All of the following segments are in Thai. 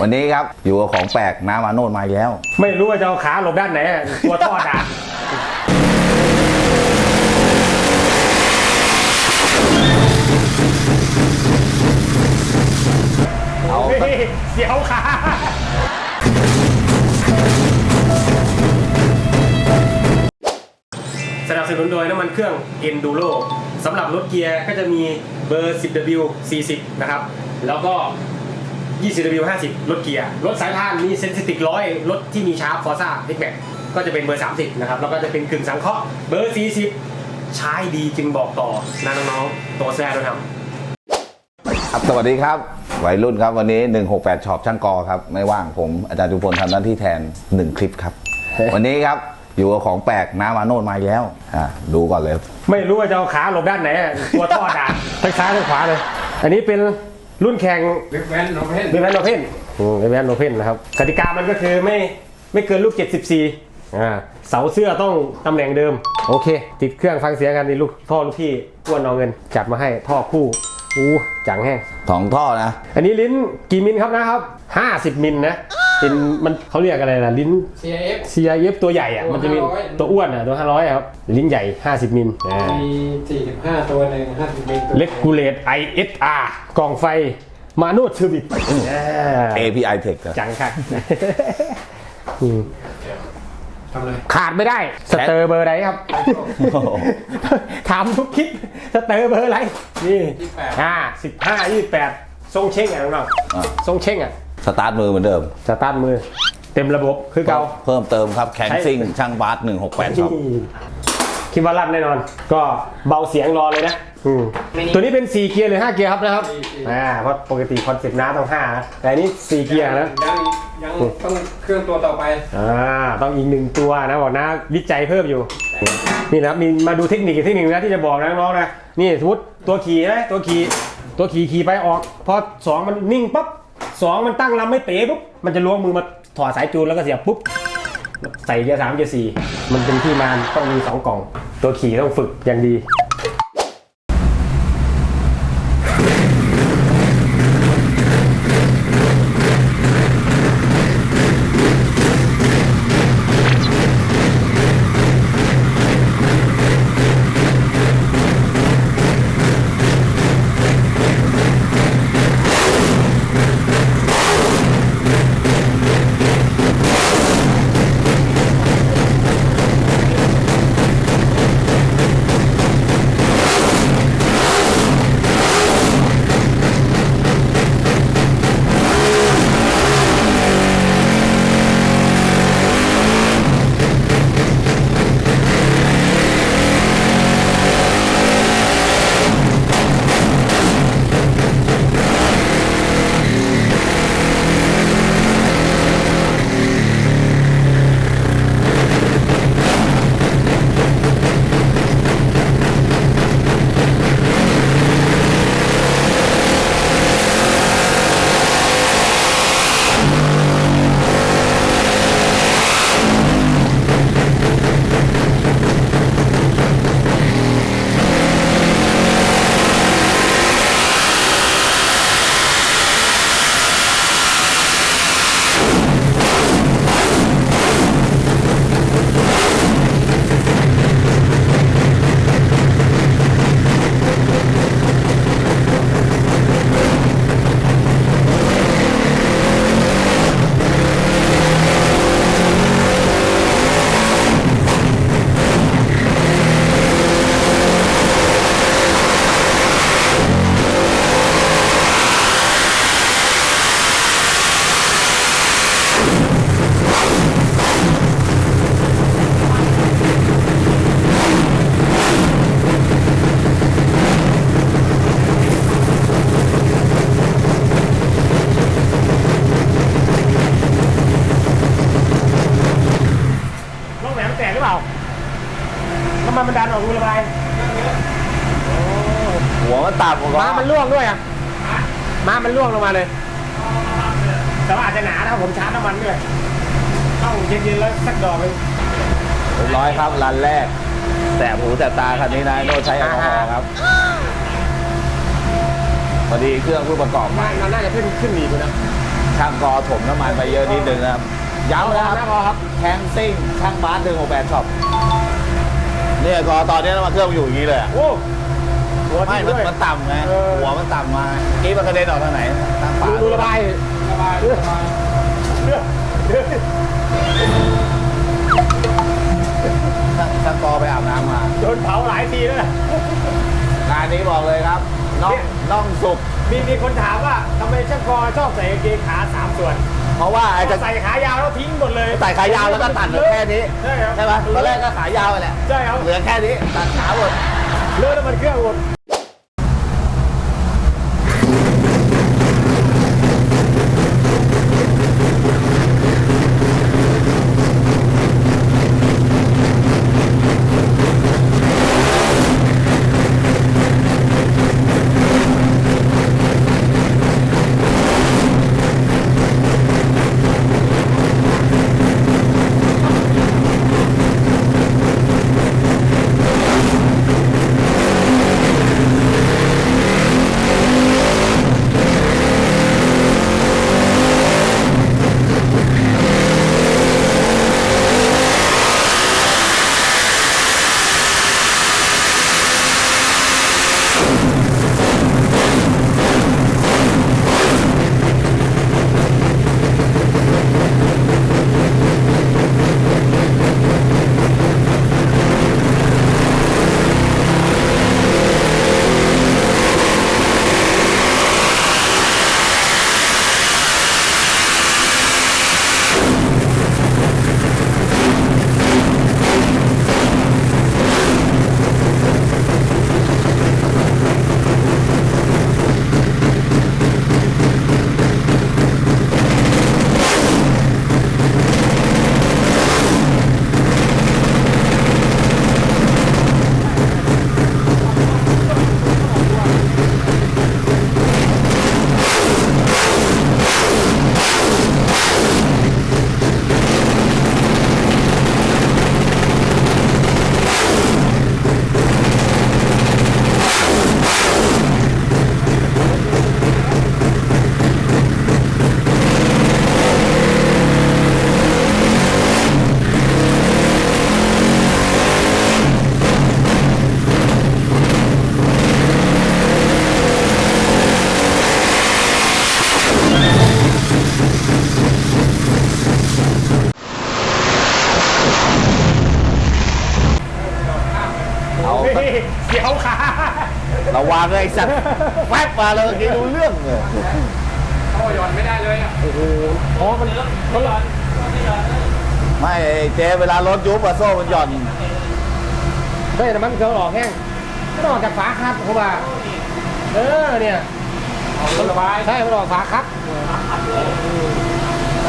วันนี้ครับอยู่กับของแปลกน้ามาโนดมาอีกแล้ว ไม่รู้ว่าจะเอาขาหลบด้านไหนอะตัวท่อดาดเอาเฮ้ยเสียวขาสนับสนุนโดยน้ำมันเครื่อง Enduro สำหรับรถเกียร์ก็จะมีเบอร์ 10W 40 นะครับ แล้วก็ 20W 50 รถเกียร์ รถสายพานมีเซนซิติกร้อยรถที่มีชาร์ปฟอร์ซ่าเล็กแบก็จะเป็นเบอร์ 30 นะครับ แล้วก็จะเป็นกึ่งสังเคราะห์เบอร์ 40 ใช้ดีจึงบอกต่อนะน้องๆตัวแซ่ด้วยครับครับสวัสดีครับวัยรุ่นครับวันนี้ 168ช็อปช่างกอครับ ไม่ว่างผมอาจารย์จุพลทำหน้าที่แทน 1 คลิปครับ วันนี้ครับอยู่กับของแปลกน้ามาโนดมาอีกแล้วอ่าดูก่อนเลย ไม่รู้ว่าจะเอาขาหลบด้านไหนอะตัวท่อดาดทั้งซ้ายทั้งขวาเลย อันนี้เป็น รุ่นแข่งวิกแวนโอเพนเบแวนโอเพนเบแวนโอเพนนะครับกติกามันก็คือไม่ไม่เกินลูก 74อ่าเสาเสื้อต้องตำแหน่งเดิม โอเค ติดเครื่องฟังเสียงกันนี่ลูกท่อลูกพี่อ้วนเอาเงิน จัดมาให้ท่อคู่อู้จังแห้ง สองท่อนะ อันนี้ลิ้นกี่มิลครับนะครับ 50 มิลนะ เป็นมันเขาเรียกอะไรล่ะลิ้น CIF CIF ตัวใหญ่อะตัวมันจะมี500 ตัวอ้วนอะตัว 500อะครับ ลิ้นใหญ่ 50มิลอ่า มี 45 ตัวหนึ่ง50เมตรเลกูเลต ISR กล่องไฟมาโนดเซอร์วิส API Tech อะจังครับอืมทำอะไรขาดไม่ได้ สเตอร์เบอร์ไหนครับถามทุกคลิป สเตอร์เบอร์อะไร นี่28อ่าสิบห้ายี่แปดทรงเช่งอะน้องอะๆทรงเช่งอะ สตาร์ทมือเหมือนเดิม สตาร์ทมือ เต็มระบบคือเก่า เพิ่มเติมครับแคนซิ่งช่างบาส168ช็อปคิดว่าลั่นแน่นอน ก็เบาเสียงรอเลยนะอืมตัวนี้เป็น 4 เกียร์หรือ 5 เกียร์ครับนะครับสี่เกียร์อ่าเพราะปกติคอนเซ็ปต์น้าต้อง5นะแต่อันนี้ 4 เกียร์นะ ยังยังต้องเครื่องตัวต่อไป อ่า ต้องอีกหนึ่งตัวนะบอกนะวิจัยเพิ่มอยู่ นี่นะครับมีมาดูเทคนิคอีกเทคนิคนะที่จะบอกนะน้องๆนะ นี่สมมติตัวขี่นะตัวขี่ตัวขี่ขี่ไปออก พอสองมันนิ่งปั๊บ สองมันตั้งลำไม่เป๋ปุ๊บมันจะล้วงมือมาถอดสายจูนแล้วก็เสียบปุ๊บใส่เกียร์สามเกียร์สี่มันเป็นที่มาต้องมีสองกล่อง ตัวขี่ต้องฝึกอย่างดี ออกรูระบายหัวมันต่ำกว่าม้ามันล่วงด้วยอะม้ามันล่วงลงมาเลย แต่ว่าอาจจะหนานะครับผมชาร์จน้ำมันด้วยต้องเย็นๆแล้วสักดอกหนึงเรียบร้อยครับรันแรก แสบหูแสบตาคันนี้นะโนดใช้แอลกอฮอล์ครับพอดีเครื่องผู้ประกอบใหม่มันน่าจะขึ้นขึ้นหนีไปนะช่างกอถมน้ำมันไปเยอะนิดนึงนะครับย้ำนะครับช่างกอครับแข้งซิ่งช่างบาสหนึ่งหกแปดช็อป เนี่ยกอตอนนี้น้ำมันเครื่องมันอยู่อย่างนี้เลยอะโอ้หัวไม่ทิ้งมันด้วย มันต่ำไงเออ หัวมันต่ำมาเมื่อกี้มันกระเด็นออกทางไหนทางฝาดูดูระบายระบายระบายเลือดเลือดช่างช่างกอไปอาบน้ำมาโดนเผาหลายทีแล้วนะงานนี้บอกเลยครับน่องเนี่ยน่องสุกมีมีคนถามว่าทำไมช่างกอชอบใส่กางเกงขาสามส่วน เพราะว่าไอ้จะใส่ขายาวแล้วทิ้งหมดเลยใส่ขายาวแล้วก็ตัดเหลือแค่นี้ใช่ครับใช่ไหมตอนแรกก็ขายาวไปแหละใช่ครับเหลือแค่นี้ตัดขาหมดเลือดน้ำมันเครื่องหมด ระวังเลยไอ้สัตว์แวบมาเลยเมื่อกี้รู้เรื่องเลยเข้าหย่อนไม่ได้เลยอะโอ้โหอ๋อมันมันหลอนไม่ไอ้เจเวลารถยุบอะโซ่มันหย่อนเฮ้ยแต่มันเครื่องออกแห้งมันออกจากฝาคัดเขาว่าเออเนี่ยมันระบายใช่มันออกฝาคัด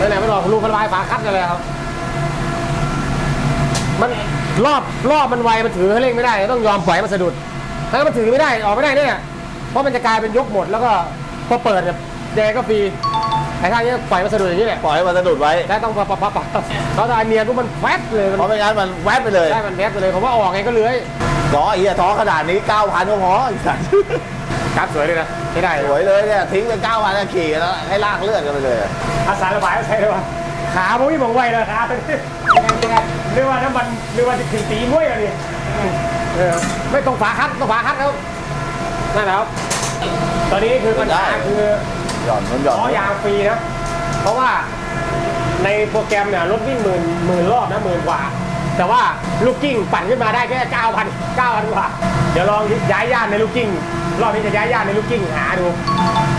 นั่นแหละมันออกลูกระบายฝาคัดกันเลยครับ มันรอบรอบมันไวมันถือให้เร่งไม่ได้ ต้องยอมปล่อยให้มันสะดุด ถ้ามันถือไม่ได้ออกไม่ได้เนี่ยเพราะมันจะกลายเป็นยกหมดแล้วก็พอเปิดเนี่ยแดงก็ฟรีไอ้ท่านี้ปล่อยมันสะดุดอย่างนี้แหละปล่อยให้มันสะดุดไว้แล้วต้องปะปะปะปะเขาจะเนียนปุ๊บมันแฟบเลยมันเพราะไม่งั้นมันแวบไปเลยได้มันแฟบไปเลยผมว่าออกไงก็เลื้อยล้อไอ้เหี้ยท้อขนาดนี้ 9,000ก็พอไอ้สัตว์ครับสวยเลยนะใช้ได้สวยเลยเนี่ยทิ้งไป9,000ก็ขี่แล้วให้ลากเลือดกันไปเลยอาสาระบายใช่เลยวะขาผมไม่มองไวเลยขาเรียกว่าน้ำมันเรียกว่าจะถึงตีม้วยอะดิเออ ไม่ตรงฝาคัดตรงฝาคัดแล้วนั่นแหละครับ ตอนนี้คือปัญหาคือหย่อนมันหย่อนล้อยางฟรีนะเพราะว่าในโปรแกรมเนี่ยรถวิ่งหมื่นหมื่นรอบนะหมื่นกว่า แต่ว่าลูกกิ้งปั่นขึ้นมาได้แค่เก้าพันเก้าพันกว่า เดี๋ยวลองย้ายย่านในลูกกิ้งรอบนี้จะย้ายย่านในลูกกิ้งหาดู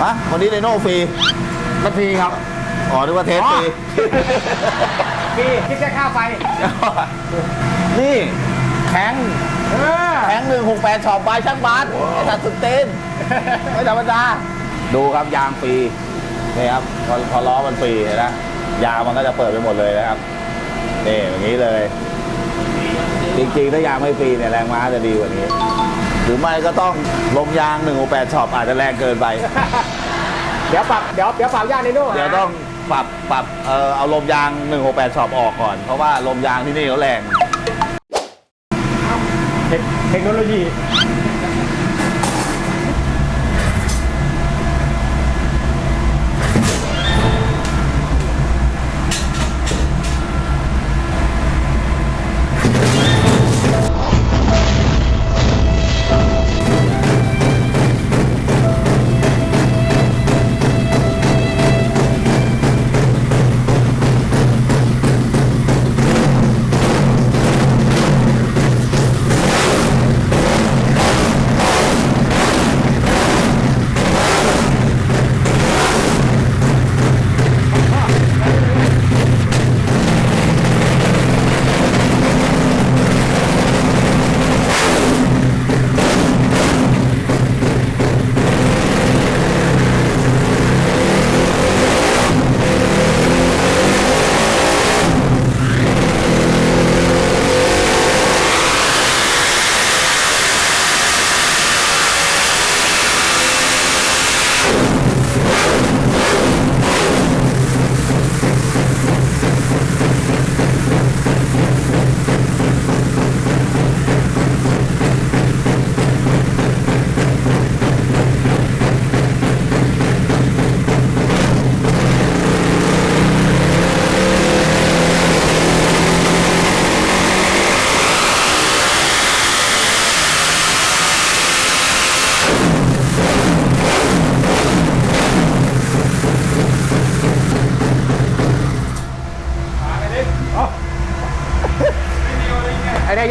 ฮะวันนี้ไดโน่ฟรีมันฟรีครับอ๋อนึกว่าเทสฟรีฟรีคิดแค่ค่าไฟนี่แข้งเออ แข้งหนึ่งหกแปดช็อปบายช่างบาสไอ้สัตว์สุดเต้นไม่ธรรมดาดูครับยางฟรีนี่ครับพอพอล้อมันฟรีเห็นไหมยางมันก็จะเปิดไปหมดเลยนะครับนี่อย่างนี้เลย จริงๆ ถ้ายางไม่ฟรีเนี่ยแรงม้าจะดีกว่านี้ หรือไม่ก็ต้องลมยาง168ช็อปอาจจะแรงเกินไป เดี๋ยวปรับเดี๋ยวเดี๋ยวปรับย่านในโน่เดี๋ยวต้องปรับปรับเออเอาลมยาง168ช็อปออกก่อน เพราะว่าลมยางที่นี่เขาแรง เทคโนโลยี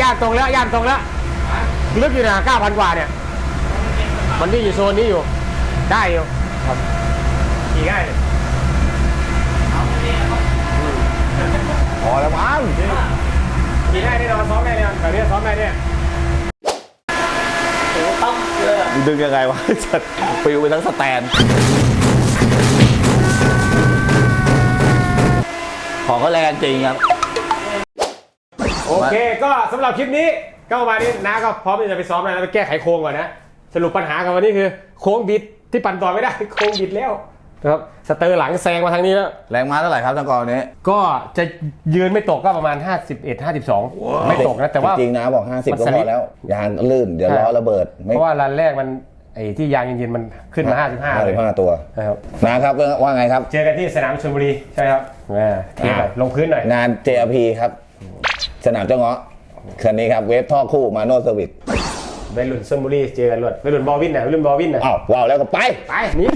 านตรงแล้วย่านตรงแล้วลึกอยู่นะเก้าพันกว่าเนี่ย มันนี่อยู่โซนนี้อยู่ ได้อยู่ครับขี่ง่ายเลยพอแล้วมั้งขี่ได้แน่นอนซ้อมได้แน่นอนแบบนี้ซ้อมได้เนี่ยดึงยังไงวะจะปิวไปทั้งสแตน ของก็แรงจริงครับ โอเค ก็สำหรับคลิปนี้ก็ประมาณนี้นะก็พร้อมที่จะไปซ้อมแล้วไปแก้ไขโค้งก่อนนะ สรุปปัญหากันวันนี้คือ โค้งบิดที่ปั่นต่อไม่ได้ โค้งบิดแล้วนะครับสเตอร์หลังแซงมาทางนี้แล้ว แรงม้าเท่าไหร่ครับจังกรนี้ ก็จะยืนไม่ตกก็ประมาณ 51 52 ไม่ตกนะแต่ว่าจริงๆนะบอก 50มันก็สพลิอปแล้วยางลื่นเดี๋ยวล้อระเบิดไม่เพราะว่ารันแรกมันไอ้ที่ยางเย็นๆมันขึ้นมา 55 เลย55ตัวนะครับนะครับว่าไงครับ เจอกันที่สนามชลบุรีใช่ไหมครับแหม่เทปหน่อยลงพื้นหน่อยงาน JRP ครับ สนามเจ้าเงาะคันนี้ครับเวฟท่อคู่มาโนเซอร์วิสไปหลุนชลบุรีเจอกันหลดไปหลุนบอลวินน่ะไปหลุนบอลวินน่ะอ้าวว้าวแล้วก็ไป ไปหนี่